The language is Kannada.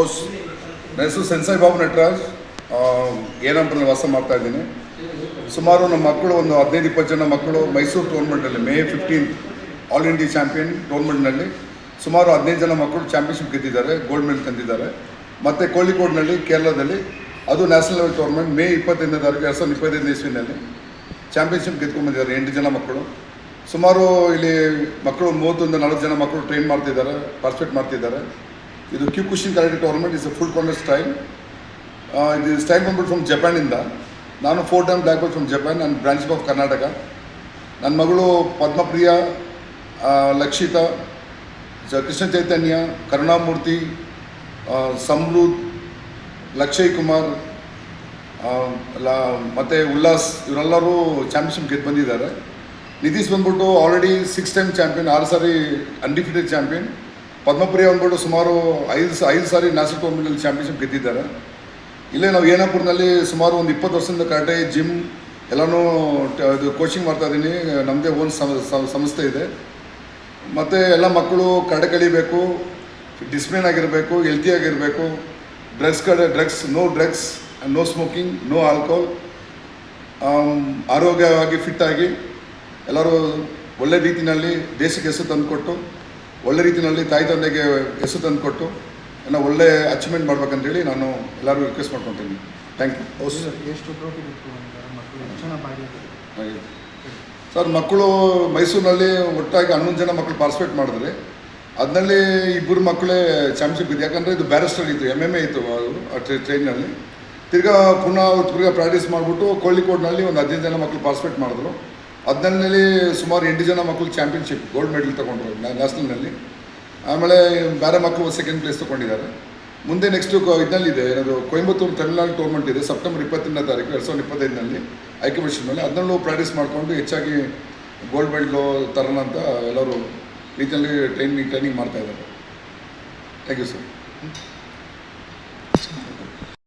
ಓಸ್ ನನ್ನ ಹೆಸರು ಸೆನ್ಸಾಯಿ ಬಾಬು ನಟರಾಜ್ ಏನಂಪಲ್ಲಿ ವಾಸ ಮಾಡ್ತಾ ಇದ್ದೀನಿ. ಸುಮಾರು ನಮ್ಮ ಮಕ್ಕಳು, ಒಂದು ಹದಿನೈದು, ಇಪ್ಪತ್ತು ಜನ ಮಕ್ಕಳು Mysore ಟೂರ್ನಮೆಂಟಲ್ಲಿ, May fifteen all India champion ಟೂರ್ನಮೆಂಟ್ನಲ್ಲಿ ಸುಮಾರು ಹದಿನೈದು ಜನ ಮಕ್ಕಳು ಚಾಂಪಿಯನ್ಶಿಪ್ ಗೆದ್ದಿದ್ದಾರೆ ಗೋಲ್ಡ್ ಮೆಡಲ್ ತಂದಿದ್ದಾರೆ. ಮತ್ತು ಕೋಳಿಕೋಡ್ನಲ್ಲಿ, ಕೇರಳದಲ್ಲಿ, ಅದು ನ್ಯಾಷನಲ್ ಲೆವೆಲ್ ಟೂರ್ನಮೆಂಟ್ ಮೇ ಇಪ್ಪತ್ತೈದನೇ ತಾರೀಕು, ಎರಡು ಸಾವಿರದ ಇಪ್ಪತ್ತೈದನೇ ಇಸ್ವಿನಲ್ಲಿ ಚಾಂಪಿಯನ್ಶಿಪ್ ಗೆದ್ಕೊಂಡ್ಬಂದಿದ್ದಾರೆ ಎಂಟು ಜನ ಮಕ್ಕಳು. ಸುಮಾರು ಇಲ್ಲಿ ಮಕ್ಕಳು ಮೂವತ್ತೊಂದು ನಲವತ್ತು ಜನ ಮಕ್ಕಳು ಟ್ರೈನ್ ಮಾಡ್ತಿದ್ದಾರೆ ಪಾರ್ಟಿಸಿಪೇಟ್ ಮಾಡ್ತಿದ್ದಾರೆ. ಇದು Kyokushin karate tournament is full contest style ಇದು ಸ್ಟೈಲ್ ಬಂದ್ಬಿಟ್ಟು ಫ್ರಮ್ ಜಪಾನಿಂದ ನಾನು four time black belt from Japan ನನ್ನ ಬ್ರಾಂಚ್ ಆಫ್ ಕರ್ನಾಟಕ ನನ್ನ ಮಗಳು ಪದ್ಮಪ್ರಿಯ ಲಕ್ಷಿತಾ ಕೃಷ್ಣ ಚೈತನ್ಯ ಕರುಣಾಮೂರ್ತಿ ಸಮೃದ್ಧ್ ಲಕ್ಷಯ್ ಕುಮಾರ್ ಮತ್ತೆ ಉಲ್ಲಾಸ್ ಇವರೆಲ್ಲರೂ ಚಾಂಪಿಯನ್ಶಿಪ್ ಗೆದ್ದು ಬಂದಿದ್ದಾರೆ. ನಿತೀಶ್ ಬಂದ್ಬಿಟ್ಟು ಆಲ್ರೆಡಿ ಸಿಕ್ಸ್ ಟೈಮ್ ಚಾಂಪಿಯನ್ ಆರು ಸಾರಿ ಅನ್ಡಿಫಿಟೆಡ್ ಚಾಂಪಿಯನ್ ಪದ್ಮಪ್ರಿಯ ಅಂದ್ಬಿಟ್ಟು ಸುಮಾರು ಐದು ಐದು ಸಾರಿ ನ್ಯಾಷನಲ್ ಟೂರ್ನಮೆಂಟಲ್ಲಿ ಚಾಂಪಿಯನ್ಶಿಪ್ ಗೆದ್ದಿದ್ದಾರೆ. ಇಲ್ಲೇ ನಾವು ಏನಪುರ್ನಲ್ಲಿ ಸುಮಾರು ಒಂದು ಇಪ್ಪತ್ತು ವರ್ಷದಿಂದ ಕರಾಟೆ ಜಿಮ್ ಎಲ್ಲನೂ ಇದು ಕೋಚಿಂಗ್ ಮಾಡ್ತಾ ಇದ್ದೀನಿ ನಮ್ಮದೇ ಓನ್ ಸಂಸ್ಥೆ ಇದೆ. ಮತ್ತು ಎಲ್ಲ ಮಕ್ಕಳು ಕಡೆ ಕಲಿಬೇಕು ಡಿಸ್ಪ್ಲಿನ್ ಆಗಿರಬೇಕು ಹೆಲ್ತಿ ಆಗಿರಬೇಕು. ಡ್ರಗ್ಸ್ ಕಡೆ drugs no drugs no smoking no alcohol ಆರೋಗ್ಯವಾಗಿ ಫಿಟ್ಟಾಗಿ ಎಲ್ಲರೂ ಒಳ್ಳೆ ರೀತಿಯಲ್ಲಿ ದೇಶಕ್ಕೆ ಹೆಸರು ತಂದುಕೊಟ್ಟು ಒಳ್ಳೆ ರೀತಿಯಲ್ಲಿ ತಾಯಿ ತಂದೆಗೆ ಹೆಸರು ತಂದು ಕೊಟ್ಟು ಏನೋ ಒಳ್ಳೆ ಅಚೀವ್ಮೆಂಟ್ ಮಾಡ್ಬೇಕಂತೇಳಿ ನಾನು ಎಲ್ಲರಿಗೂ ರಿಕ್ವೆಸ್ಟ್ ಮಾಡ್ಕೊತೀನಿ. ಥ್ಯಾಂಕ್ ಯು ಸರ್ ಎಷ್ಟು ಸರ್ ಮಕ್ಕಳು ಮೈಸೂರಿನಲ್ಲಿ ಒಟ್ಟಾಗಿ ಹನ್ನೊಂದು ಜನ ಮಕ್ಕಳು ಪಾರ್ಟಿಸಿಪೇಟ್ ಮಾಡಿದ್ರೆ ಅದರಲ್ಲಿ ಇಬ್ಬರು ಮಕ್ಕಳೇ ಚಾಂಪಿಯನ್ಶಿಪ್ ಇದೆ ಯಾಕಂದರೆ ಇದು ಬ್ಯಾರಿಸ್ಟರ್ ಇತ್ತು ಎಂ ಎಂ ಎ ಇತ್ತು ಅದು ಆ ಟ್ರೈನಲ್ಲಿ ತಿರ್ಗಾ ಪುನಃ ತಿರ್ಗಾ ಪ್ರಾಕ್ಟೀಸ್ ಮಾಡಿಬಿಟ್ಟು ಕೋಳಿಕೋಡ್ನಲ್ಲಿ ಒಂದು ಹದಿನೈದು ಜನ ಮಕ್ಕಳು ಪಾರ್ಟಿಸಿಪೇಟ್ ಮಾಡಿದ್ರು. ಹದಿನೆಂಟರಲ್ಲಿ ಸುಮಾರು ಎಂಟು ಜನ ಮಕ್ಕಳು ಚಾಂಪಿಯನ್ಶಿಪ್ ಗೋಲ್ಡ್ ಮೆಡಲ್ ತೊಗೊಂಡ್ರು ನ್ಯಾಷನಲ್ನಲ್ಲಿ ಆಮೇಲೆ ಬೇರೆ ಮಕ್ಕಳು ಸೆಕೆಂಡ್ ಪ್ಲೇಸ್ ತೊಗೊಂಡಿದ್ದಾರೆ. ಮುಂದೆ ನೆಕ್ಸ್ಟು ಇದನ್ನಲ್ಲಿದೆ ಏನದು, ಕೊಯಂಬತ್ತೂರು ತಮಿಳ್ನಾಡು ಟೂರ್ನಮೆಂಟ್ ಇದೆ ಸೆಪ್ಟೆಂಬರ್ ಇಪ್ಪತ್ತನೇ ತಾರೀಕು, ಎರಡು ಸಾವಿರದ ಇಪ್ಪತ್ತೈದನಲ್ಲಿ ಐಕ್ಯಮಿಷನ್ ಮೇಲೆ. ಅದನ್ನಲ್ಲೂ ಪ್ರಾಕ್ಟೀಸ್ ಮಾಡಿಕೊಂಡು ಹೆಚ್ಚಾಗಿ ಗೋಲ್ಡ್ ಮೆಡಲು ತರೋಣ ಅಂತ ಎಲ್ಲರೂ ರೀತಿಯಲ್ಲಿ ಟ್ರೈನಿಂಗ್ ಟ್ರೈನಿಂಗ್ ಮಾಡ್ತಾಯಿದ್ದಾರೆ ಥ್ಯಾಂಕ್ ಯು ಸರ್